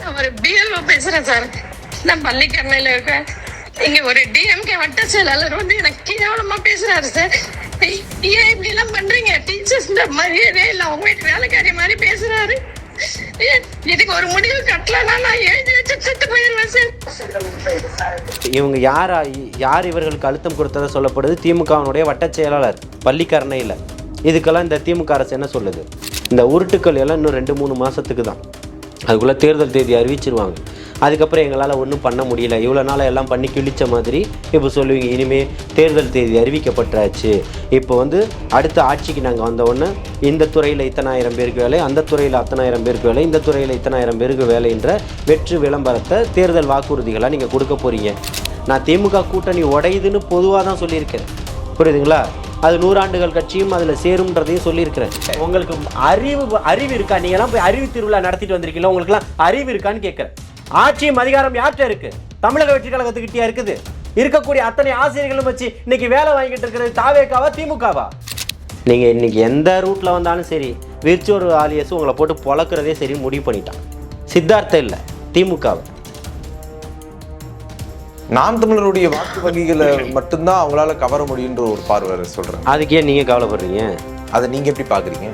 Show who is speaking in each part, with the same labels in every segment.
Speaker 1: நான் ஒரு பிஎல்ஓ பேசுறேன் சார். நான் பள்ளிக்கரணையில இருக்கேன் இங்க ஒரு டிஎம்கே வட்ட செயலாளர் வந்து எனக்கு கேவலமா பேசுறாரு சார். ஏன் இப்படி எல்லாம் பண்றீங்க டீச்சர்ஸ் மரியாதையே இல்ல அவங்க வீட்டு வேலைக்காரி மாதிரி பேசுறாரு. ஏன் இதுக்கு ஒரு முடிவு கட்டலன்னா நான் எழுதி வச்சு செத்து போயிருவேன் சார்.
Speaker 2: இவங்க யாரா? யார் இவர்களுக்கு அழுத்தம் கொடுத்ததா சொல்லப்படுது? திமுகவினுடைய வட்டச் செயலாளர் பள்ளிக்கரணையில். இதுக்கெல்லாம் இந்த திமுக அரசு என்ன சொல்லுது? இந்த உருட்டுக்கள் எல்லாம் இன்னும் ரெண்டு மூணு மாதத்துக்கு தான் அதுக்குள்ளே தேர்தல் தேதி அறிவிச்சிருவாங்க. அதுக்கப்புறம் எங்களால் ஒன்றும் பண்ண முடியல. இவ்வளோ நாள் எல்லாம் பண்ணி கிழிச்ச மாதிரி இப்போ சொல்லுவீங்க இனிமேல் தேர்தல் தேதி அறிவிக்கப்பட்டாச்சு. இப்போ வந்து அடுத்த ஆட்சிக்கு நாங்கள் வந்தவுடனே இந்த துறையில் இத்தனாயிரம் பேருக்கு வேலை அந்த துறையில் அத்தனாயிரம் பேருக்கு வேலை இந்த துறையில் இத்தனாயிரம் பேருக்கு வேலைன்ற வெற்று விளம்பரத்தை தேர்தல் வாக்குறுதிகளாக நீங்கள் கொடுக்க போகிறீங்க நான் திமுக கூட்டணி உடையுதுன்னு பொதுவாக தான் சொல்லியிருக்கேன். புரியுதுங்களா? அது நூறாண்டுகள் கட்சியும் அதில் சேரும்ன்றதையும் சொல்லியிருக்கிறேன் உங்களுக்கு அறிவு அறிவு இருக்கா? நீங்கள்லாம் போய் அறிவு திருவிழா நடத்திட்டு வந்திருக்கீங்களா? உங்களுக்குலாம் அறிவு இருக்கான்னு கேட்குறேன். ஆட்சியும் அதிகாரம் யார்கிட்ட இருக்குது தமிழக வெற்றி கழகத்துக்கிட்டே இருக்குது? இருக்கக்கூடிய அத்தனை ஆசிரியர்களும் வச்சு இன்னைக்கு வேலை வாங்கிட்டு இருக்கிறது தாவேக்காவா திமுகவா? நீங்கள் இன்னைக்கு எந்த ரூட்டில் வந்தாலும் சரி விர்ச்சுவல் ஆலியஸ் உங்களை போட்டு பொழக்கிறதே சரி முடிவு பண்ணிட்டான். சித்தார்த்தம் இல்லை திமுகவை.
Speaker 3: நாம் தமிழருடைய வாக்கு வங்கிகளை மட்டும்தான் அவங்களால கவர முடியுன்ற ஒரு பார்வை
Speaker 2: அதுக்கு ஏன் நீங்கள் கவலைப்படுறீங்க?
Speaker 3: அதை நீங்க எப்படி பாக்குறீங்க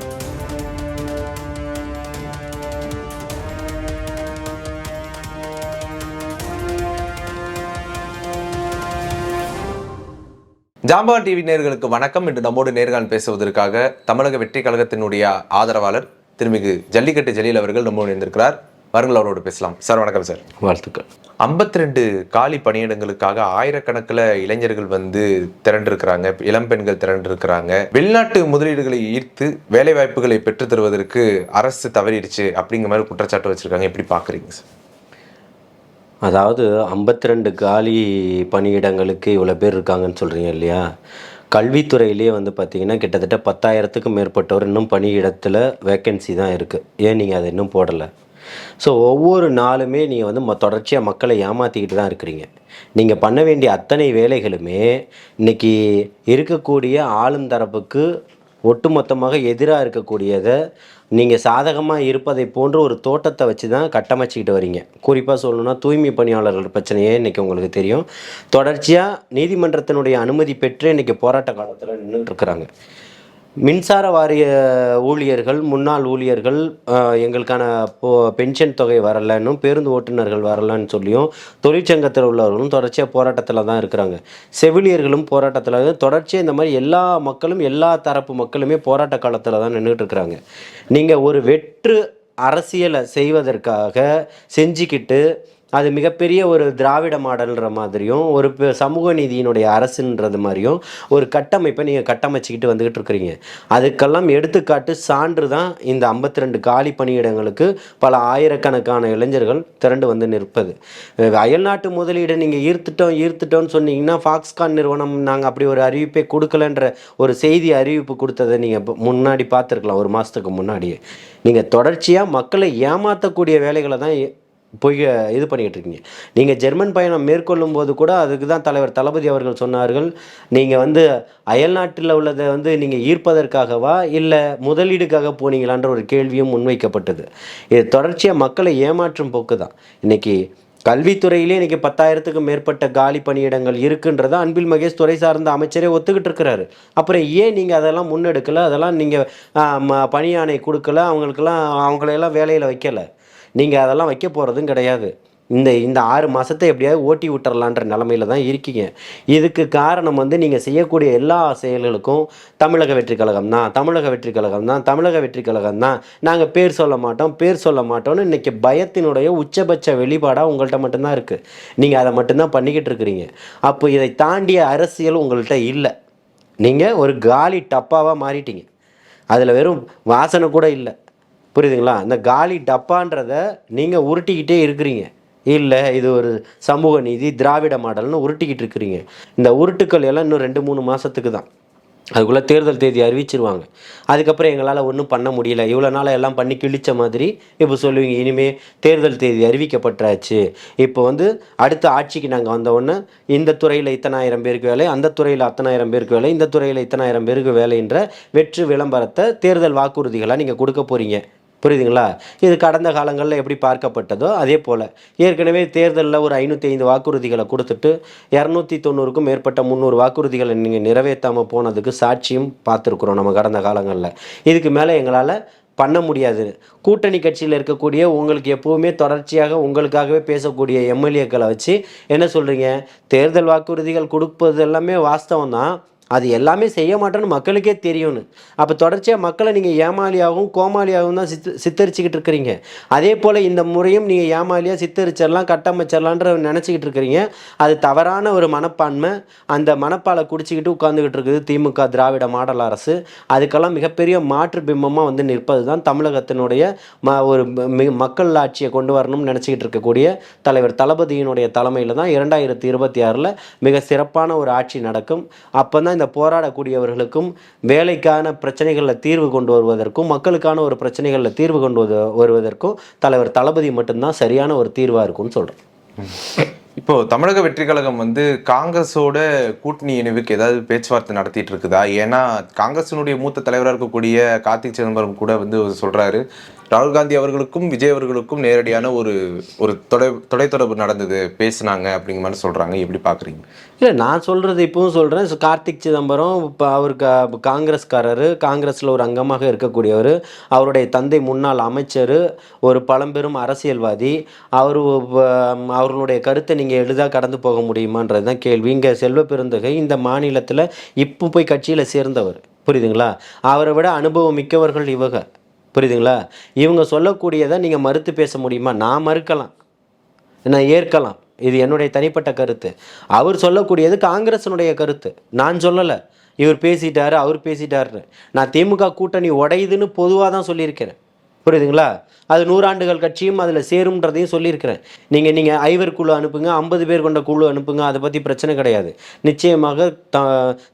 Speaker 3: ஜாம்பவான் டிவி நேர்களுக்கு வணக்கம். இன்று நம்மோடு நேர்காணல் பேசுவதற்காக தமிழக வெற்றி கழகத்தினுடைய ஆதரவாளர் திருமிகு ஜல்லிக்கட்டு ஜலீல் அவர்கள் நம்மோடு இருந்திருக்கிறார் வாருங்கள் அவரோடு பேசலாம். சார் வணக்கம் சார்.
Speaker 2: வாழ்த்துக்கள்.
Speaker 3: 52 ரெண்டு காலி பணியிடங்களுக்காக ஆயிரக்கணக்கில் இளைஞர்கள் வந்து திரண்டிருக்கிறாங்க. இளம் பெண்கள் திரண்டிருக்கிறாங்க. வெளிநாட்டு முதலீடுகளை ஈர்த்து வேலை வாய்ப்புகளை பெற்று தருவதற்கு அரசு தவறிடுச்சு அப்படிங்கிற மாதிரி குற்றச்சாட்டு வச்சுருக்காங்க. எப்படி பார்க்குறீங்க சார்?
Speaker 2: அதாவது 52 ரெண்டு காலி பணியிடங்களுக்கு இவ்வளோ பேர் இருக்காங்கன்னு சொல்கிறீங்க இல்லையா? கல்வித்துறையிலேயே வந்து பார்த்தீங்கன்னா கிட்டத்தட்ட பத்தாயிரத்துக்கும் மேற்பட்டவர் இன்னும் பணியிடத்தில் வேக்கன்சி தான் இருக்குது. ஏன் நீங்கள் அதை இன்னும் போடலை? ஸோ ஒவ்வொரு நாளுமே நீங்கள் வந்து ம தொடர்ச்சியாக மக்களை ஏமாற்றிக்கிட்டு தான் இருக்கிறீங்க. நீங்கள் பண்ண வேண்டிய அத்தனை வேலைகளுமே இன்னைக்கு இருக்கக்கூடிய ஆளும் தரப்புக்கு ஒட்டுமொத்தமாக எதிராக இருக்கக்கூடியதை நீங்கள் சாதகமாக இருப்பதை போன்ற ஒரு தோட்டத்தை வச்சு தான் கட்டமைச்சிக்கிட்டு வரீங்க. குறிப்பாக சொல்லணும்னா தூய்மை பணியாளர்கள் பிரச்சனையே இன்றைக்கி உங்களுக்கு தெரியும். தொடர்ச்சியாக நீதிமன்றத்தினுடைய அனுமதி பெற்று இன்றைக்கி போராட்ட காலத்தில் நின்றுட்டு இருக்கிறாங்க. மின்சார வாரிய ஊழியர்கள் முன்னாள் ஊழியர்கள் எங்களுக்கான போ பென்ஷன் தொகை வரலன்னும் பேருந்து ஓட்டுநர்கள் வரலன்னு சொல்லியும் தொழிற்சங்கத்தில் உள்ளவர்களும் தொடர்ச்சியாக போராட்டத்தில் தான் இருக்கிறாங்க. செவிலியர்களும் போராட்டத்தில் தொடர்ச்சியாக இந்த மாதிரி எல்லா மக்களும் எல்லா தரப்பு மக்களுமே போராட்ட காலத்தில் தான் நின்றுட்டு இருக்கிறாங்க. நீங்கள் ஒரு வெற்று அரசியலை செய்வதற்காக செஞ்சுக்கிட்டு அது மிகப்பெரிய ஒரு திராவிட மாடல்ன்ற மாதிரியும் ஒரு சமூக நீதியினுடைய அரசுன்றது மாதிரியும் ஒரு கட்டமைப்பை நீங்கள் கட்டமைச்சிக்கிட்டு வந்துக்கிட்டு இருக்கிறீங்க. அதுக்கெல்லாம் எடுத்துக்காட்டு சான்று தான் இந்த 52 ரெண்டு காலி பணியிடங்களுக்கு பல ஆயிரக்கணக்கான இளைஞர்கள் திரண்டு வந்து நிற்பது. அயல்நாட்டு முதலீடு நீங்கள் ஈர்த்துட்டோம் ஈர்த்துட்டோம்னு சொன்னீங்கன்னா ஃபாக்ஸ்கான் நிறுவனம் நாங்கள் அப்படி ஒரு அறிவிப்பை கொடுக்கலன்ற ஒரு செய்தி அறிவிப்பு கொடுத்ததை நீங்கள் முன்னாடி பார்த்துருக்கலாம் ஒரு மாதத்துக்கு முன்னாடியே. நீங்கள் தொடர்ச்சியாக மக்களை ஏமாற்றக்கூடிய வேலைகளை தான் போய் இது பண்ணிக்கிட்டு இருக்கீங்க. நீங்கள் ஜெர்மன் பயணம் மேற்கொள்ளும் போது கூட அதுக்கு தான் தலைவர் தளபதி அவர்கள் சொன்னார்கள் நீங்கள் வந்து அயல்நாட்டில் உள்ளதை வந்து நீங்கள் ஈர்ப்பதற்காகவா இல்லை முதலீடுக்காக போனீங்களான்ற ஒரு கேள்வியும் முன்வைக்கப்பட்டது. இது தொடர்ச்சியாக மக்களை ஏமாற்றும் போக்கு தான். இன்றைக்கி கல்வித்துறையிலே இன்னைக்கு பத்தாயிரத்துக்கும் மேற்பட்ட காலி பணியிடங்கள் இருக்குன்றத அன்பில் மகேஷ் துறை சார்ந்த அமைச்சரே ஒத்துக்கிட்டு இருக்கிறாரு. அப்புறம் ஏன் நீங்கள் அதெல்லாம் முன்னெடுக்கல? அதெல்லாம் நீங்கள் பணியாணை கொடுக்கல? அவங்களுக்கெல்லாம் அவங்களையெல்லாம் வேலையில் வைக்கலை? நீங்கள் அதெல்லாம் வைக்க போகிறதும் கிடையாது. இந்த இந்த ஆறு மாதத்தை எப்படியாவது ஓட்டி விட்டுறலான்ற நிலமையில தான் இருக்கீங்க. இதுக்கு காரணம் வந்து நீங்கள் செய்யக்கூடிய எல்லா செயல்களுக்கும் தமிழக வெற்றி கழகம் தான். தமிழக வெற்றி கழகம் தான். தமிழக வெற்றி கழகம் தான். நாங்கள் பேர் சொல்ல மாட்டோம் பேர் சொல்ல மாட்டோம்னு இன்றைக்கி பயத்தினுடைய உச்சபட்ச வெளிப்பாடாக உங்கள்கிட்ட மட்டும்தான் இருக்குது நீங்கள் அதை மட்டும்தான் பண்ணிக்கிட்டு இருக்கிறீங்க. அப்போ இதை தாண்டிய அரசியல் உங்கள்கிட்ட இல்லை. நீங்கள் ஒரு காலி டப்பாவாக மாறிட்டீங்க. அதில் வெறும் வாசனை கூட இல்லை. புரியுதுங்களா? இந்த காலி டப்பான்றத நீங்கள் உருட்டிக்கிட்டே இருக்கிறீங்க. இல்லை இது ஒரு சமூக நீதி திராவிட மாடல்னு உருட்டிக்கிட்டு இருக்கிறீங்க. இந்த உருட்டுக்கள் எல்லாம் இன்னும் ரெண்டு மூணு மாதத்துக்கு தான். அதுக்குள்ளே தேர்தல் தேதி அறிவிச்சிருவாங்க. அதுக்கப்புறம் எங்களால் ஒன்றும் பண்ண முடியல. இவ்வளோ நாளாக எல்லாம் பண்ணி கிழிச்ச மாதிரி இப்போ சொல்லுவீங்க இனிமேல் தேர்தல் தேதி அறிவிக்கப்பட்டாச்சு. இப்போ வந்து அடுத்த ஆட்சிக்கு நாங்கள் வந்த இந்த துறையில் இத்தனாயிரம் பேருக்கு வேலை அந்த துறையில் அத்தனாயிரம் பேருக்கு வேலை இந்த துறையில் இத்தனாயிரம் பேருக்கு வேலைன்ற வெற்று விளம்பரத்தை தேர்தல் வாக்குறுதிகளாக நீங்கள் கொடுக்க போகிறீங்க புரியுதுங்களா? இது கடந்த காலங்களில் எப்படி பார்க்கப்பட்டதோ அதே போல். ஏற்கனவே தேர்தலில் ஒரு ஐநூற்றி ஐந்து வாக்குறுதிகளை கொடுத்துட்டு இரநூத்தி தொண்ணூறுக்கும் மேற்பட்ட முந்நூறு வாக்குறுதிகளை நீங்கள் நிறைவேற்றாமல் போனதுக்கு சாட்சியும் பார்த்துருக்குறோம் நம்ம கடந்த காலங்களில். இதுக்கு மேலே எங்களால் பண்ண முடியாது. கூட்டணி கட்சியில் இருக்கக்கூடிய உங்களுக்கு எப்போவுமே தொடர்ச்சியாக உங்களுக்காகவே பேசக்கூடிய எம்எல்ஏக்களை வச்சு என்ன சொல்கிறீங்க தேர்தல் வாக்குறுதிகள் கொடுப்பது எல்லாமே வாஸ்தவம் தான் அது எல்லாமே செய்ய மாட்டேன்னு மக்களுக்கே தெரியும்னு. அப்போ தொடர்ச்சியாக மக்களை நீங்கள் ஏமாளியாகவும் கோமாளியாகவும் தான் சித்து சித்தரிச்சுக்கிட்டு இருக்கிறீங்க. அதே போல் இந்த முறையும் நீங்கள் ஏமாளியாக சித்தரிச்சிடலாம் கட்டமைச்சிடலான்ற நினச்சிக்கிட்டு இருக்கிறீங்க. அது தவறான ஒரு மனப்பான்மை. அந்த மனப்பாலை குடிச்சிக்கிட்டு உட்காந்துக்கிட்டு இருக்குது திமுக திராவிட மாடல் அரசு. அதுக்கெல்லாம் மிகப்பெரிய மாற்று பிம்பமாக வந்து நிற்பது தான் தமிழகத்தினுடைய ம ஒரு மி மக்கள் ஆட்சியை கொண்டு வரணும்னு நினச்சிக்கிட்டு இருக்கக்கூடிய தலைவர் தளபதியினுடைய தலைமையில் தான் இரண்டாயிரத்தி இருபத்தி ஆறில் மிக சிறப்பான ஒரு ஆட்சி நடக்கும். அப்போ தான் இந்த போராடக்கூடியவர்களுக்கும் வேலைக்கான பிரச்சனைகளில் தீர்வு கொண்டு வருவதற்கும் மக்களுக்கான ஒரு பிரச்சனைகளில் தீர்வு கொண்டு வருவதற்கும் தலைவர் தளபதி மட்டும்தான் சரியான ஒரு தீர்வாக இருக்கும்னு சொல்கிறேன்
Speaker 3: இப்போ தமிழக வெற்றி கழகம் வந்து காங்கிரஸோட கூட்டணி இணைவுக்கு ஏதாவது பேச்சுவார்த்தை நடத்திட்டு இருக்குதா? ஏன்னா காங்கிரசினுடைய மூத்த தலைவராக இருக்கக்கூடிய கார்த்திக் சிதம்பரம் கூட வந்து சொல்றாரு. ராகுல் காந்தி அவர்களுக்கும் விஜய் அவர்களுக்கும் நேரடியான ஒரு ஒரு தொடை தொலைத்தொடர்பு நடந்தது. பேசுனாங்க அப்படிங்கிற மாதிரி சொல்கிறாங்க எப்படி பார்க்குறீங்க
Speaker 2: இல்லை நான் சொல்கிறது இப்பவும் சொல்கிறேன் கார்த்திக் சிதம்பரம் இப்போ அவர் கா- காங்கிரஸ்காரரு காங்கிரஸில் ஒரு அங்கமாக இருக்கக்கூடியவர் அவருடைய தந்தை முன்னாள் அமைச்சர் ஒரு பழம்பெரும் அரசியல்வாதி அவர் அவர்களுடைய கருத்தை நீங்கள் எளிதாக கடந்து போக முடியுமான்றது தான் கேள்வி. இங்கே செல்வ பெருந்தகை இந்த மாநிலத்தில் இப்போ போய் கட்சியில் சேர்ந்தவர். புரியுதுங்களா? அவரை விட அனுபவம் மிக்கவர்கள் இவங்க புரியுதுங்களா? இவங்க சொல்லக்கூடியதை நீங்கள் மறுத்து பேச முடியுமா? நான் மறுக்கலாம். நான் ஏற்கலாம். இது என்னுடைய தனிப்பட்ட கருத்து. அவர் சொல்லக்கூடியது காங்கிரஸினுடைய கருத்து. நான் சொல்லலை. இவர் பேசிட்டாரு அவர் பேசிட்டாருன்னு. நான் திமுக கூட்டணி உடையுதுன்னு பொதுவாக தான் சொல்லியிருக்கிறேன். புரியுதுங்களா? அது நூறாண்டுகள் கட்சியும் அதில் சேரும்ன்றதையும் சொல்லியிருக்கிறேன். நீங்கள் நீங்கள் ஐவர் குழு அனுப்புங்க ஐம்பது பேர் கொண்ட குழு அனுப்புங்க அதை பற்றி பிரச்சனை கிடையாது. நிச்சயமாக த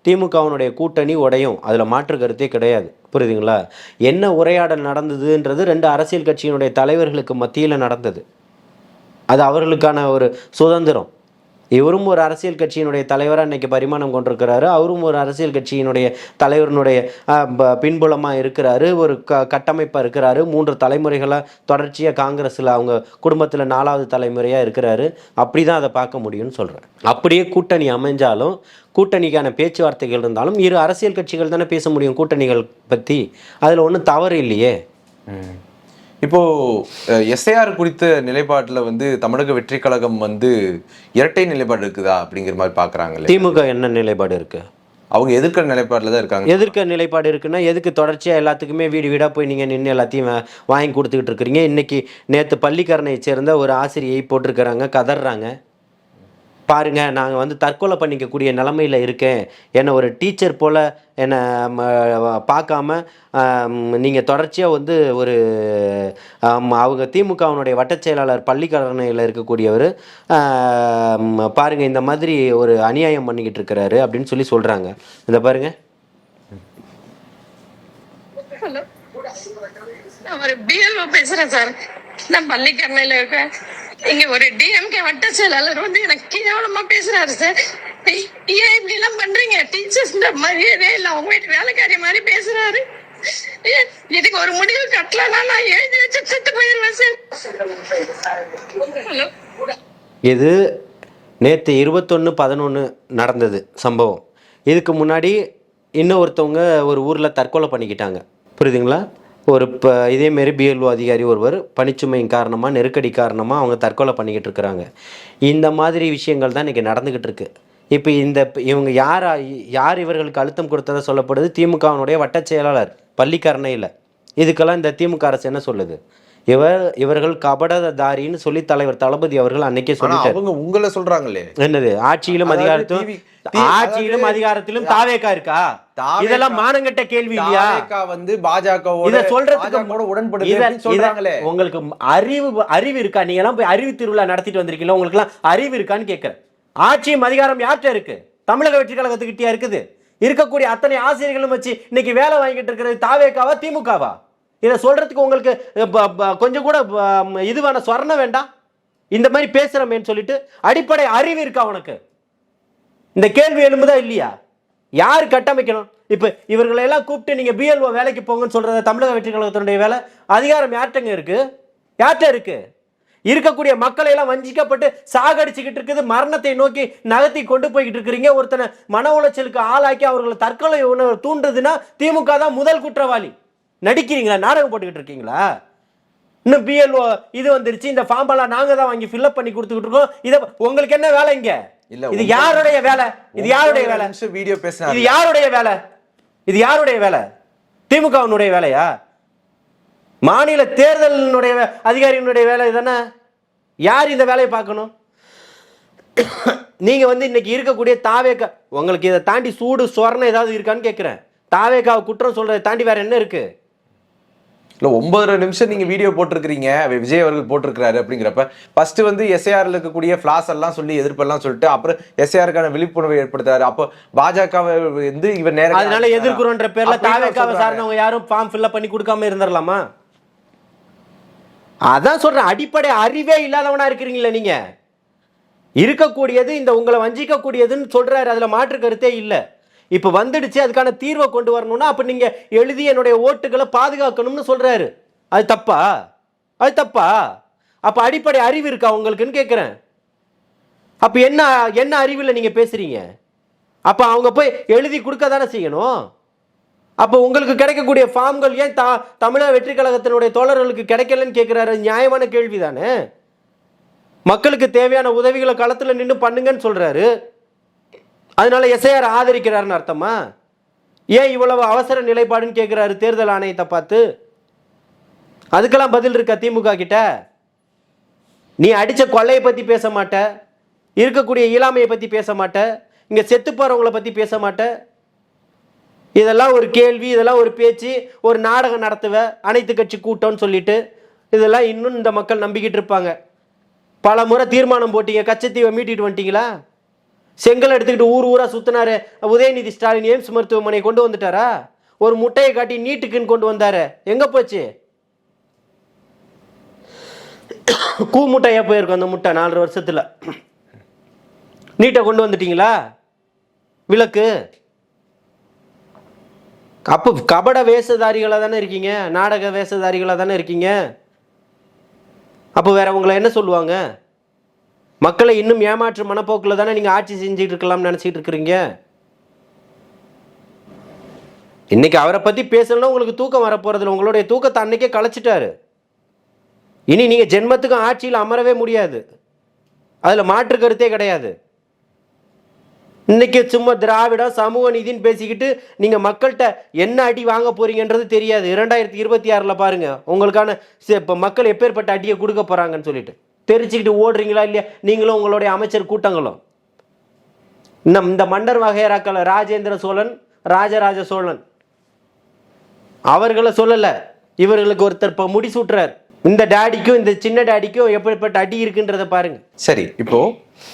Speaker 2: திமுகவினுடைய கூட்டணி உடையும். அதில் மாற்று கருத்தே கிடையாது. புரியுதுங்களா? என்ன உரையாடல் நடந்ததுன்றது ரெண்டு அரசியல் கட்சியினுடைய தலைவர்களுக்கு மத்தியில் நடந்தது. அது அவர்களுக்கான ஒரு சுதந்திரம். இவரும் ஒரு அரசியல் கட்சியினுடைய தலைவராக இன்னைக்கு பரிமாணம் கொண்டிருக்கிறாரு. அவரும் ஒரு அரசியல் கட்சியினுடைய தலைவரினுடைய பின்புலமாக இருக்கிறாரு. ஒரு க கட்டமைப்பாக இருக்கிறாரு. மூன்று தலைமுறைகளாக தொடர்ச்சியாக காங்கிரஸில் அவங்க குடும்பத்தில் நாலாவது தலைமுறையாக இருக்கிறாரு. அப்படி தான் அதை பார்க்க முடியும்னு சொல்கிறேன் அப்படியே கூட்டணி அமைஞ்சாலும் கூட்டணிக்கான பேச்சுவார்த்தைகள் இருந்தாலும் இரு அரசியல் கட்சிகள் தானே பேச முடியும் கூட்டணிகள் பற்றி அதில் ஒன்றும் தவறு இல்லையே.
Speaker 3: இப்போ எஸ்ஐஆர் குறித்த நிலைப்பாட்டுல வந்து தமிழக வெற்றி கழகம் வந்து இரட்டை நிலைப்பாடு இருக்குதா அப்படிங்கிற மாதிரி பாக்குறாங்களே
Speaker 2: திமுக என்ன நிலைப்பாடு இருக்குது
Speaker 3: அவங்க எதிர்க்கிற நிலைப்பாட்டுல தான் இருக்காங்க.
Speaker 2: எதிர்க்க நிலைப்பாடு இருக்குன்னா எதுக்கு தொடர்ச்சியாக எல்லாத்துக்குமே வீடு வீடாக போய் நீங்கள் நின்று எல்லாத்தையும் வாங்கி கொடுத்துக்கிட்டு இருக்கிறீங்க? இன்னைக்கு நேற்று பள்ளிக்கரணையை சேர்ந்த ஒரு ஆசிரியை போட்டிருக்கிறாங்க கதறாங்க பாருங்க நாங்கள் வந்து தற்கொலை பண்ணிக்கக்கூடிய நிலமையில் இருக்கேன். என்னை ஒரு டீச்சர் போல் என்னை பார்க்காம நீங்கள் தொடர்ச்சியாக வந்து ஒரு அவங்க திமுகவினுடைய வட்டச் செயலாளர் பள்ளிக்கரணையில் இருக்கக்கூடியவர் பாருங்கள் இந்த மாதிரி ஒரு அநியாயம் பண்ணிக்கிட்டு இருக்கிறாரு அப்படின்னு சொல்லி சொல்கிறாங்க இதை பாருங்க.
Speaker 1: ஹலோ. பேசுறேன் சார். நான் பள்ளிக்கரணையில் இருக்கேன். இங்க ஒரு டிஎம்கே வட்ட செயலாளர் வந்து எனக்கு கேவலமா பேசுறாரு சார் ஏன் இப்படி எல்லாம் பண்றீங்க டீச்சர்ஸ் மரியாதையே இல்ல அவங்க வீட்டு வேலைக்காரி மாதிரி பேசுறாரு. இதுக்கு ஒரு முடிவு கட்டலன்னா நான் எழுதி வச்சு செத்து போயிருவேன் சார் ஹலோ
Speaker 2: இது நேற்று இருபத்தொன்று பதினொன்று நடந்தது சம்பவம். இதுக்கு முன்னாடி இன்னும் ஒருத்தவங்க ஒரு ஊரில் தற்கொலை பண்ணிக்கிட்டாங்க. புரியுதுங்களா? ஒரு இப்போ இதேமாரி பிஎல்ஓ அதிகாரி ஒருவர் பணிச்சுமையின் காரணமாக நெருக்கடி காரணமாக அவங்க தற்கொலை பண்ணிக்கிட்டு இருக்கிறாங்க. இந்த மாதிரி விஷயங்கள் தான் இன்றைக்கி நடந்துக்கிட்டு இருக்குது இப்போ இந்த இவங்க யார் யார் இவர்களுக்கு அழுத்தம் கொடுத்ததாக சொல்லப்படுது? திமுகவினுடைய வட்டச் செயலாளர் பள்ளிக்கரணையில். இதுக்கெல்லாம் இந்த திமுக அரசு என்ன சொல்லுது? இவர் இவர்கள் கபடதாரின்னு சொல்லி தலைவர் தளபதி அவர்கள் அன்னைக்கே சொல்லிட்டாரு.
Speaker 3: அவங்க உங்களை சொல்றாங்களே.
Speaker 2: என்னது ஆட்சியிலும் அதிகாரத்திலும் ஆட்சியிலும் அதிகாரத்திலும் தாவேக்கா இருக்கா? இதெல்லாம் மானங்கட்ட கேள்வி இல்லையா?
Speaker 3: வந்து பாஜகவோட
Speaker 2: இத சொல்றதுக்கு
Speaker 3: பாஜகவோட உடன்படுது சொல்றாங்களே.
Speaker 2: உங்களுக்கு அறிவு அறிவு இருக்கா? நீங்க எல்லாம் போய் அறிவு திருவிழா நடத்திட்டு வந்திருக்கீங்களா? உங்களுக்கு எல்லாம் அறிவு இருக்கான்னு கேட்கிறேன். ஆட்சியும் அதிகாரம் யார்கிட்ட இருக்கு? தமிழக வெற்றி கழகத்துக்கிட்டயா இருக்குது? இருக்கக்கூடிய அத்தனை ஆசிரியர்களும் வச்சு இன்னைக்கு வேலை வாங்கிட்டு இருக்கிறது தாவேக்காவா திமுகவா? இதை சொல்கிறதுக்கு உங்களுக்கு ப- ப- கொஞ்சம் கூட இது வேணாம் சொர்ணம் வேண்டாம். இந்த மாதிரி பேசுகிறமேன்னு சொல்லிட்டு அடிப்படை அறிவு இருக்கா உனக்கு? இந்த கேள்வி எழும்புதா இல்லையா? யார் கட்டமைக்கணும்? இப்போ இவர்களை எல்லாம் கூப்பிட்டு நீங்கள் பிஎல்ஓ வேலைக்கு போங்கன்னு சொல்கிறத தமிழக வெற்றி கழகத்தினுடைய வேலை. அதிகாரம் யார்கிட்டங்க இருக்குது யார்கிட்ட இருக்குது இருக்கக்கூடிய மக்களை எல்லாம் வஞ்சிக்கப்பட்டு சாகடிச்சுக்கிட்டு இருக்குது. மரணத்தை நோக்கி நகர்த்தி கொண்டு போய்கிட்டு இருக்கிறீங்க. ஒருத்தனை மன உளைச்சலுக்கு ஆளாக்கி அவர்களை தற்கொலை உணவு தூண்டுதுன்னா திமுக தான் முதல் குற்றவாளி. நடிக்கிறீங்களா? நாடகம் போட்டுக்கிட்டு இருக்கீங்களா? இன்னும் பிஎல்ஓ இது வந்துருச்சு இந்த ஃபார்ம் எல்லாம் நாங்க தான் வாங்கி ஃபில்அப் பண்ணி கொடுத்துக்கிட்டு இருக்கோம். இதை உங்களுக்கு என்ன வேலை இங்க?
Speaker 3: இல்ல,
Speaker 2: இது யாருடைய வேலை? இது யாருடைய வேலை?
Speaker 3: வீடியோ
Speaker 2: இது
Speaker 3: பேசினாரு
Speaker 2: யாருடைய வேலை? இது யாருடைய வேலை? திமுகவினுடைய வேலையா? மாநில தேர்தலினுடைய அதிகாரியினுடைய வேலை தானே? யார் இந்த வேலையை பார்க்கணும்? நீங்க வந்து இன்னைக்கு இருக்கக்கூடிய தாவேக்கா உங்களுக்கு இதை தாண்டி சூடு சொரணம் ஏதாவது இருக்கான்னு கேட்குறேன் தாவேக்காவை குற்றம் சொல்றதை தாண்டி வேற என்ன இருக்கு?
Speaker 3: இல்ல ஒன்பதரை நிமிஷம் நீங்க வீடியோ போட்டிருக்கிறீங்க விஜய் அவர்கள் போட்டிருக்கிறாரு அப்படிங்கிறப்ப ஃபர்ஸ்ட் வந்து எஸ்ஏஆர்ல இருக்கக்கூடிய ஃபிளாஸ் எல்லாம் சொல்லி எதிர்ப்பெல்லாம் சொல்லிட்டு அப்புறம் எஸ்ஏஆருக்கான விழிப்புணர்வை ஏற்படுத்தாரு அப்போ பாஜகவை வந்து இவர் நேரம்
Speaker 2: அதனால எதிர்க்கிறோன்ற பேர்ல தாவேக்காவை சார்ந்தவங்க யாரும் ஃபார்ம் ஃபில்அப் பண்ணி கொடுக்காம இருந்துடலாமா அதான் சொல்றேன் அடிப்படை அறிவே இல்லாதவனா இருக்கிறீங்களா நீங்க. இருக்கக்கூடியது இந்த உங்களை வஞ்சிக்கக்கூடியதுன்னு சொல்றாரு அதுல மாற்று கருத்தே இல்லை. இப்போ வந்துடுச்சு அதுக்கான தீர்வை கொண்டு வரணும்னா அப்போ நீங்கள் எழுதி என்னுடைய ஓட்டுகளை பாதுகாக்கணும்னு சொல்கிறாரு அது தப்பா? அது தப்பா? அப்போ அடிப்படை அறிவு இருக்கா உங்களுக்குன்னு கேட்குறேன் அப்போ என்ன என்ன அறிவில் நீங்கள் பேசுகிறீங்க அப்போ அவங்க போய் எழுதி கொடுக்க தானே செய்யணும்? அப்போ உங்களுக்கு கிடைக்கக்கூடிய ஃபார்ம்கள் ஏன் த தமிழக வெற்றி கழகத்தினுடைய தோழர்களுக்கு கிடைக்கலன்னு கேட்குறாரு நியாயமான கேள்வி தானே மக்களுக்கு தேவையான உதவிகளை களத்தில் நின்று பண்ணுங்கன்னு சொல்கிறாரு அதனால எஸ்ஐஆர் ஆதரிக்கிறாருன்னு அர்த்தமா? ஏன் இவ்வளவு அவசர நிலைப்பாடுன்னு கேட்குறாரு தேர்தல் ஆணையத்தை பார்த்து? அதுக்கெல்லாம் பதில் இருக்கா திமுக கிட்ட? நீ அடித்த கொள்ளையை பற்றி பேச மாட்ட. இருக்கக்கூடிய இயலாமையை பற்றி பேச மாட்ட. இங்கே செத்து போறவங்கள பற்றி பேச மாட்ட. இதெல்லாம் ஒரு கேள்வி இதெல்லாம் ஒரு பேச்சு ஒரு நாடகம் நடத்துவ அனைத்து கட்சி கூட்டம்னு சொல்லிட்டு இதெல்லாம் இன்னும் இந்த மக்கள் நம்பிக்கிட்டு இருப்பாங்க. பல முறை தீர்மானம் போட்டீங்க கச்சத்தீவை மீட்டிட்டு வந்துட்டீங்களா? செங்கல் எடுத்துக்கிட்டு ஊர் ஊராக சுற்றினாரு உதயநிதி ஸ்டாலின் எய்ம்ஸ் மருத்துவமனை கொண்டு வந்துட்டாரா? ஒரு முட்டையை காட்டி நீட்டுக்குன்னு கொண்டு வந்தாரு. எங்கே போச்சு? கூ முட்டையா போயிருக்கும் அந்த முட்டை நாலரை வருஷத்தில். நீட்டை கொண்டு வந்துட்டீங்களா? விளக்கு. அப்போ கபட வேஷதாரிகளாக தானே இருக்கீங்க? நாடக வேஷதாரிகளாக தானே இருக்கீங்க? அப்போ வேற உங்களை என்ன சொல்லுவாங்க? மக்களை இன்னும் ஏமாற்று மனப்போக்கில் தானே நீங்கள் ஆட்சி செஞ்சுட்டு இருக்கலாம்னு நினச்சிட்டு இருக்கிறீங்க? இன்னைக்கு அவரை பற்றி பேசணும்னா உங்களுக்கு தூக்கம் வரப்போகிறதில்ல உங்களுடைய தூக்கத்தை அன்னைக்கே கலைச்சிட்டாரு இனி நீங்கள் ஜென்மத்துக்கும் ஆட்சியில் அமரவே முடியாது. அதில் மாற்று கருத்தே கிடையாது. இன்னைக்கு சும்மா திராவிடம் சமூக நீதின்னு பேசிக்கிட்டு நீங்கள் மக்கள்கிட்ட என்ன அடி வாங்க போறீங்கன்றது தெரியாது. இரண்டாயிரத்தி இருபத்தி ஆறில் பாருங்கள் உங்களுக்கான இப்போ மக்கள் எப்பேற்பட்ட அடியை கொடுக்க போகிறாங்கன்னு சொல்லிட்டு. தெரிச்சுக்கிட்டு ஓடுறீங்களா இல்லையா? நீங்களும் உங்களுடைய அமைச்சர் கூட்டங்களும். இந்த இந்த மன்னர் வகையராக்கள் ராஜேந்திர சோழன் ராஜராஜ சோழன். அவர்களை சொல்லலை. இவர்களுக்கு ஒருத்தர் இப்போ முடிசூட்டுறார். இந்த டாடிக்கும் இந்த சின்ன டேடிக்கும் எப்படிப்பட்ட அடி இருக்குன்றதை பாருங்க.
Speaker 3: சரி இப்போ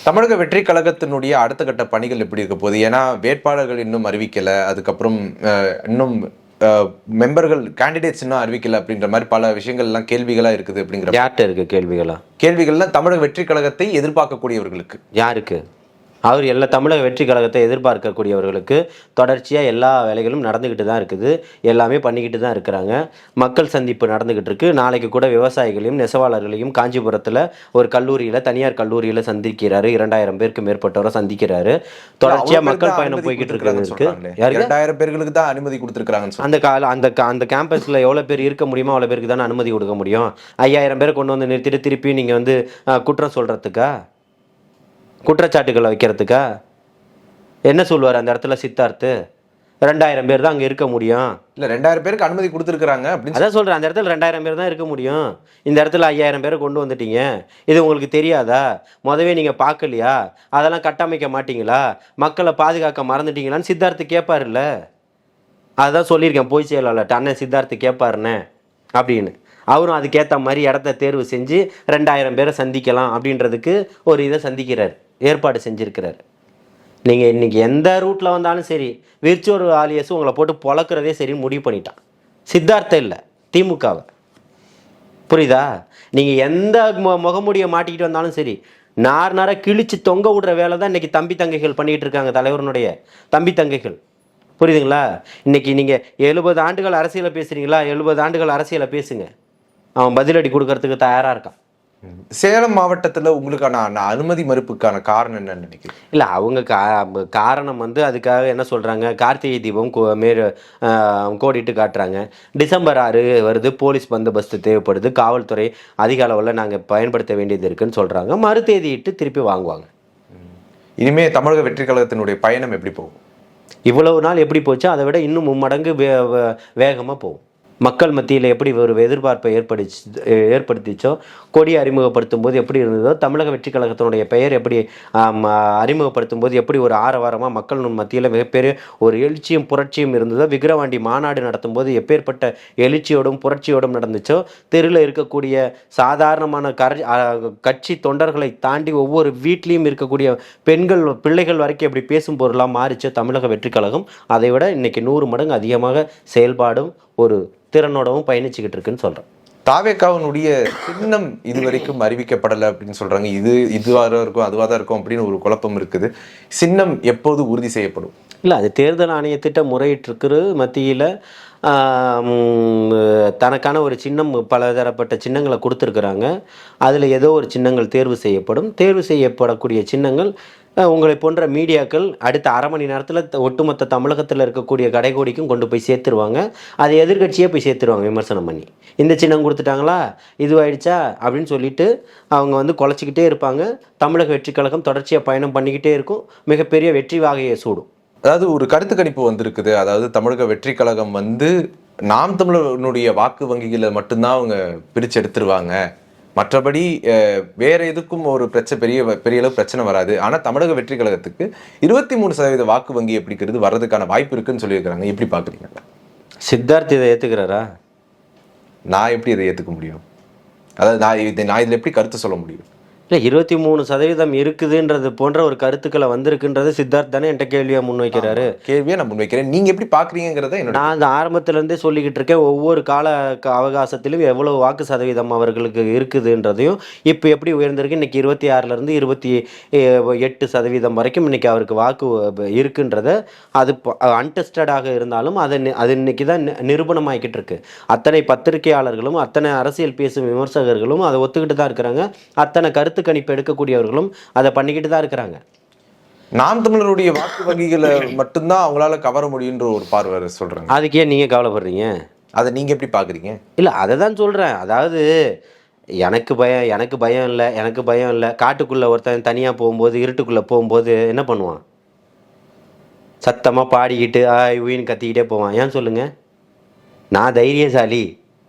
Speaker 3: தமிழக வெற்றி கழகத்தினுடைய அடுத்த கட்ட பணிகள் எப்படி இருக்க போகுது? ஏன்னா வேட்பாளர்கள் இன்னும் அறிவிக்கலை. அதுக்கப்புறம் இன்னும் மெம்பர்கள் கேண்டிடேட்ஸ் இன்னும் அறிவிக்கல அப்படின்ற மாதிரி பல விஷயங்கள் எல்லாம் கேள்விகளா இருக்குது அப்படிங்கிற
Speaker 2: யார்கிட்ட இருக்கு கேள்விகளா?
Speaker 3: கேள்விகள்லாம் தமிழக வெற்றி கழகத்தை எதிர்பார்க்கக்கூடியவர்களுக்கு.
Speaker 2: யாருக்கு? அவர் எல்லா தமிழக வெற்றி கழகத்தை எதிர்பார்க்கக்கூடியவர்களுக்கு தொடர்ச்சியாக எல்லா வேலைகளும் நடந்துக்கிட்டு தான் இருக்குது. எல்லாமே பண்ணிக்கிட்டு தான் இருக்கிறாங்க. மக்கள் சந்திப்பு நடந்துக்கிட்டு இருக்கு. நாளைக்கு கூட விவசாயிகளையும் நெசவாளர்களையும் காஞ்சிபுரத்தில் ஒரு கல்லூரியில் தனியார் கல்லூரியில் சந்திக்கிறாரு. இரண்டாயிரம் பேருக்கு மேற்பட்டவரை சந்திக்கிறாரு. தொடர்ச்சியாக மக்கள் பயணம் போய்கிட்டு இருக்கிறது இருக்கு யாருக்கு?
Speaker 3: இரண்டாயிரம் பேர்களுக்கு தான் அனுமதி கொடுத்துருக்காங்கன்னு சொல்றாங்க.
Speaker 2: அந்த கால அந்த அந்த கேம்பஸில் எவ்வளோ பேர் இருக்க முடியுமோ அவ்வளோ பேருக்கு தானே அனுமதி கொடுக்க முடியும். ஐயாயிரம் பேரை கொண்டு வந்து நிறுத்திட்டு திருப்பி நீங்கள் வந்து குற்றம் சொல்கிறதுக்கா குற்றச்சாட்டுகளை வைக்கிறதுக்கா? என்ன சொல்லுவார் அந்த இடத்துல சித்தார்த்து? ரெண்டாயிரம் பேர் தான் அங்கே இருக்க முடியும்.
Speaker 3: இல்ல ரெண்டாயிரம் பேருக்கு அனுமதி கொடுத்துருக்காங்க அப்படின்னு
Speaker 2: அதான் சொல்கிறேன் அந்த இடத்துல ரெண்டாயிரம் பேர் தான் இருக்க முடியும். இந்த இடத்துல ஐயாயிரம் பேரை கொண்டு வந்துட்டீங்க. இது உங்களுக்கு தெரியாதா? முதவே நீங்கள் பார்க்கலையா? அதெல்லாம் கட்டமைக்க மாட்டீங்களா? மக்களை பாதுகாக்க மறந்துட்டீங்களான்னு சித்தார்த்து கேட்பாருல்ல அதான் சொல்லியிருக்கேன் பொய் செயலாளர்கிட்ட அண்ணன் சித்தார்த்து கேட்பாருண்ணே அப்படின்னு. அவரும் அதுக்கேற்ற மாதிரி இடத்த தேர்வு செஞ்சு ரெண்டாயிரம் பேரை சந்திக்கலாம் அப்படின்றதுக்கு ஒரு இதை சந்திக்கிறார். ஏற்பாடு செஞ்சுருக்கிறார். நீங்கள் இன்றைக்கி எந்த ரூட்டில் வந்தாலும் சரி விர்ச்சுவல் ஆலியஸ் உங்களை போட்டு பொழக்கிறதே சரி முடிவு பண்ணிட்டான். சித்தார்த்தம் இல்லை திமுகவை. புரியுதா? நீங்கள் எந்த மு- முகமூடியை மாட்டிக்கிட்டு வந்தாலும் சரி நார் நார கிழிச்சு தொங்க விடுற வேலை தான் இன்றைக்கி தம்பி தங்கைகள் பண்ணிகிட்டு இருக்காங்க தலைவரனுடைய தம்பி தங்கைகள். புரியுதுங்களா? இன்றைக்கி நீங்கள் எழுபது ஆண்டுகள் அரசியலை பேசுகிறீங்களா எழுபது ஆண்டுகள் அரசியலை பேசுங்க. அவன் பதிலடி கொடுக்கறதுக்கு தயாராக இருக்கான்.
Speaker 3: சேலம் மாவட்டத்துல உங்களுக்கான அனுமதி மறுப்புக்கான காரணம் என்னன்னு நினைக்கிறீங்க?
Speaker 2: இல்லை அவங்க கா காரணம் வந்து அதுக்காக என்ன சொல்கிறாங்க கார்த்திகை தீபம் மேல கோடிட்டு காட்டுறாங்க. டிசம்பர் ஆறு வருது போலீஸ் பந்தோபஸ்து தேவைப்படுது காவல்துறை அதிக அளவில் நாங்கள் பயன்படுத்த வேண்டியது இருக்குன்னு சொல்கிறாங்க மறு தேதியிட்டு திருப்பி வாங்குவாங்க.
Speaker 3: இனிமே தமிழக வெற்றி கழகத்தினுடைய பயணம் எப்படி போகும்?
Speaker 2: இவ்வளவு நாள் எப்படி போச்சோ? அதை விட இன்னும் மும்மடங்கு வே வேகமாக போகும். மக்கள் மத்தியில் எப்படி ஒரு எதிர்பார்ப்பை ஏற்படுத்தி ஏற்படுத்திச்சோ கொடி அறிமுகப்படுத்தும் போது எப்படி இருந்ததோ தமிழக வெற்றி கழகத்தினுடைய பெயர் எப்படி அறிமுகப்படுத்தும் போது எப்படி ஒரு ஆரவாரமாக மக்கள் மத்தியில் மிகப்பெரிய ஒரு எழுச்சியும் புரட்சியும் இருந்ததோ விக்கிரவாண்டி மாநாடு நடத்தும் போது எப்பேற்பட்ட எழுச்சியோடும் புரட்சியோடும் நடந்துச்சோ தெருவில் இருக்கக்கூடிய சாதாரணமான கர கட்சி தொண்டர்களை தாண்டி ஒவ்வொரு வீட்லேயும் இருக்கக்கூடிய பெண்கள் பிள்ளைகள் வரைக்கும் எப்படி பேசும் பொருளாக மாறிச்சோ தமிழக வெற்றி கழகம் அதை விட இன்னைக்கு நூறு மடங்கு அதிகமாக செயல்பாடும் ஒரு திறனோடவும் பயணிச்சுக்கிட்டு இருக்குன்னு சொல்கிறேன்
Speaker 3: தாவேக்காவினுடைய சின்னம் இதுவரைக்கும் அறிவிக்கப்படலை அப்படின்னு சொல்றாங்க. இது இதுவாக தான் இருக்கும் அதுவாக தான் இருக்கும் அப்படின்னு ஒரு குழப்பம் இருக்குது. சின்னம் எப்போது உறுதி செய்யப்படும்?
Speaker 2: இல்லை அது தேர்தல் ஆணையத்திட்ட முறையிட்டிருக்கிற மத்தியில் தனக்கான ஒரு சின்னம் பலதரப்பட்ட சின்னங்களை கொடுத்துருக்குறாங்க. அதில் ஏதோ ஒரு சின்னங்கள் தேர்வு செய்யப்படும். தேர்வு செய்யப்படக்கூடிய சின்னங்கள் உங்களை போன்ற மீடியாக்கள் அடுத்த அரை மணி நேரத்தில் ஒட்டுமொத்த தமிழகத்தில் இருக்கக்கூடிய கடைகோடிக்கும் கொண்டு போய் சேர்த்துருவாங்க. அதை எதிர்க்கட்சியே போய் சேர்த்துருவாங்க விமர்சனம் பண்ணி. இந்த சின்னம் கொடுத்துட்டாங்களா? இதுவாயிடுச்சா அப்படின்னு சொல்லிட்டு அவங்க வந்து குலைச்சிக்கிட்டே இருப்பாங்க. தமிழக வெற்றி கழகம் தொடர்ச்சியாக பயணம் பண்ணிக்கிட்டே இருக்கும். மிகப்பெரிய வெற்றி வாகையை சூடும்.
Speaker 3: அதாவது ஒரு கருத்து கணிப்பு வந்திருக்குது. அதாவது தமிழக வெற்றி கழகம் வந்து நாம் தமிழனுடைய வாக்கு வங்கிகளை மட்டும்தான் அவங்க பிரித்து எடுத்துருவாங்க. மற்றபடி வேற எதுக்கும் ஒரு பிரச்சனை பெரிய பெரிய அளவு பிரச்சனை வராது. ஆனா தமிழக வெற்றி கழகத்துக்கு இருபத்தி மூணு சதவீத வாக்கு வங்கி எப்படிங்கிறது வர்றதுக்கான வாய்ப்பு இருக்குன்னு சொல்லியிருக்கிறாங்க. எப்படி பாக்குறீங்க
Speaker 2: சித்தார்த் இதை ஏற்றுக்கிறாரா
Speaker 3: நான் எப்படி இதை ஏத்துக்க முடியும்? அதாவது நான் இதை நான் இதுல எப்படி கருத்து சொல்ல முடியும்?
Speaker 2: இல்லை இருபத்தி மூணு சதவீதம் இருக்குதுன்றது போன்ற ஒரு கருத்துக்களை வந்திருக்குன்றது சித்தார்த் தானே என்கிட்ட கேள்வியாக முன்வைக்கிறாரு.
Speaker 3: கேள்வியை நான் முன்வைக்கிறேன். நீங்க எப்படி பாக்குறீங்கிறத என்னோட
Speaker 2: நான் அந்த ஆரம்பத்திலேருந்தே சொல்லிக்கிட்டு இருக்கேன். ஒவ்வொரு கால அவகாசத்திலும் எவ்வளவு வாக்கு சதவீதம் அவர்களுக்கு இருக்குதுன்றதையும் இப்போ எப்படி உயர்ந்திருக்கு? இன்னைக்கு இருபத்தி ஆறுலேருந்து இருபத்தி எட்டு சதவீதம் வரைக்கும் இன்னைக்கு அவருக்கு வாக்கு இருக்குன்றத அது அன்டெஸ்டடாக இருந்தாலும் அது அது இன்னைக்கு தான் நிரூபணமாகிக்கிட்டு இருக்கு. அத்தனை பத்திரிகையாளர்களும் அத்தனை அரசியல் பேசும் விமர்சகர்களும் அதை ஒத்துக்கிட்டு தான் இருக்கிறாங்க. அத்தனை கருத்து கணிப்பு எடுக்கக்கூடியவர்களும் அதை பண்ணிக்கிட்டு தான் இருக்கிறாங்க.
Speaker 3: நாம் தமிழருடைய வாக்கு வங்கிகளை மட்டும்தான் அவங்களால கவர முடியுன்ற ஒரு பார்வை சொல்றாங்க.
Speaker 2: அதுக்கு ஏன் நீங்கள் கவலைப்படுறீங்க?
Speaker 3: அதை நீங்க எப்படி பாக்குறீங்க
Speaker 2: இல்லை அதை தான் சொல்கிறேன் அதாவது எனக்கு பயம் எனக்கு பயம் இல்லை எனக்கு பயம் இல்லை. காட்டுக்குள்ளே ஒருத்தன் தனியாக போகும்போது இருட்டுக்குள்ளே போகும்போது என்ன பண்ணுவான்? சத்தமாக பாடிக்கிட்டு ஆய் உயின்னு கத்திக்கிட்டே போவான். ஏன் சொல்லுங்கள் நான் தைரியசாலி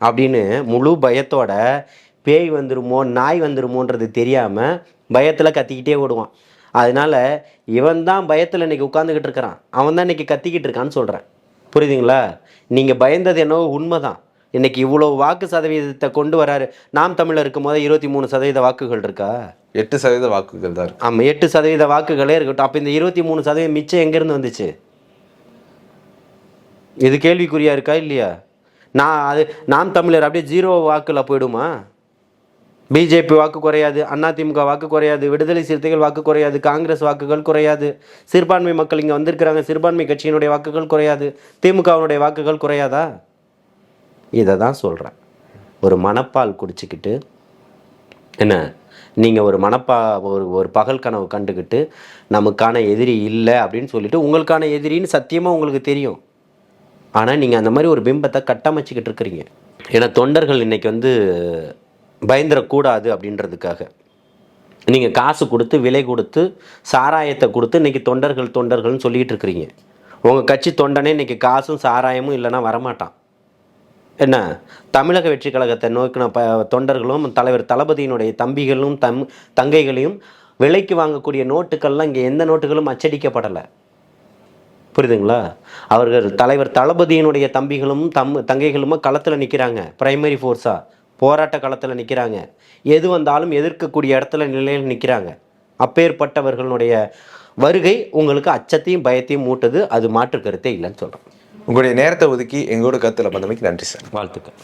Speaker 2: அப்படின்னு முழு பயத்தோட பேய் வந்துருமோ நாய் வந்துருமோன்றது தெரியாமல் பயத்தில் கத்திக்கிட்டே ஓடுவான். அதனால இவன் தான் பயத்தில் இன்னைக்கு உட்காந்துக்கிட்டு இருக்கிறான். அவன் தான் இன்னைக்கு கத்திக்கிட்டு இருக்கான்னு சொல்கிறேன் புரியுதுங்களா? நீங்கள் பயந்தது என்னவோ உண்மைதான். இன்னைக்கு இவ்வளோ வாக்கு சதவீதத்தை கொண்டு வராரு. நாம் தமிழர் இருக்கும் போது இருபத்தி மூணு சதவீத வாக்குகள் இருக்கா?
Speaker 3: எட்டு சதவீத வாக்குகள் தான்
Speaker 2: ஆமாம் எட்டு சதவீத வாக்குகளே இருக்கட்டும். அப்போ இந்த இருபத்தி மூணு சதவீதம் மிச்சம் எங்கேருந்து வந்துச்சு? இது கேள்விக்குறியா இருக்கா இல்லையா? நான் அது நாம் தமிழர் அப்படியே ஜீரோ வாக்கில் போயிடுமா? பிஜேபி வாக்கு குறையாது அதிமுக வாக்கு குறையாது விடுதலை சிறுத்தைகள் வாக்கு குறையாது காங்கிரஸ் வாக்குகள் குறையாது. சிறுபான்மை மக்கள் இங்கே வந்திருக்கிறாங்க சிறுபான்மை கட்சியினுடைய வாக்குகள் குறையாது. திமுகவினுடைய வாக்குகள் குறையாதா? இதை தான் சொல்கிறேன் ஒரு மணப்பால் குடிச்சிக்கிட்டு என்ன நீங்கள் ஒரு மனப்பா ஒரு ஒரு பகல் கனவு கண்டுக்கிட்டு நமக்கான எதிரி இல்லை அப்படின்னு சொல்லிட்டு உங்களுக்கான எதிரின்னு சத்தியமாக உங்களுக்கு தெரியும். ஆனால் நீங்கள் அந்த மாதிரி ஒரு பிம்பத்தை கட்டமைச்சிக்கிட்டு இருக்கிறீங்க. ஏன்னா தொண்டர்கள் இன்னைக்கு வந்து பயந்துடக்கூடாது அப்படின்றதுக்காக. நீங்கள் காசு கொடுத்து விலை கொடுத்து சாராயத்தை கொடுத்து இன்றைக்கி தொண்டர்கள் தொண்டர்கள்னு சொல்லிகிட்டு இருக்கிறீங்க. உங்கள் கட்சி தொண்டனே இன்றைக்கி காசும் சாராயமும் இல்லைன்னா வரமாட்டான். என்ன? தமிழக வெற்றி கழகத்தை நோக்கின ப தொண்டர்களும் தலைவர் தளபதியினுடைய தம்பிகளும் தம் தங்கைகளையும் விலைக்கு வாங்கக்கூடிய நோட்டுக்கள்லாம் இங்கே எந்த நோட்டுகளும் அச்சடிக்கப்படலை. புரியுதுங்களா? அவர்கள் தலைவர் தளபதியினுடைய தம்பிகளும் தம் தங்கைகளும் களத்தில் நிற்கிறாங்க பிரைமரி ஃபோர்ஸாக போராட்ட களத்தில் நிற்கிறாங்க எது வந்தாலும் எதிர்க்கக்கூடிய இடத்துல நிலையில் நிற்கிறாங்க அப்பேற்பட்டவர்களுடைய வருகை உங்களுக்கு அச்சத்தையும் பயத்தையும் மூட்டுது. அது மாற்று கருத்தே இல்லைன்னு சொல்கிறேன்
Speaker 3: உங்களுடைய நேரத்தை ஒதுக்கி எங்களோட கருத்துல வந்தமைக்கு நன்றி சார்.
Speaker 2: வாழ்த்துக்கள்.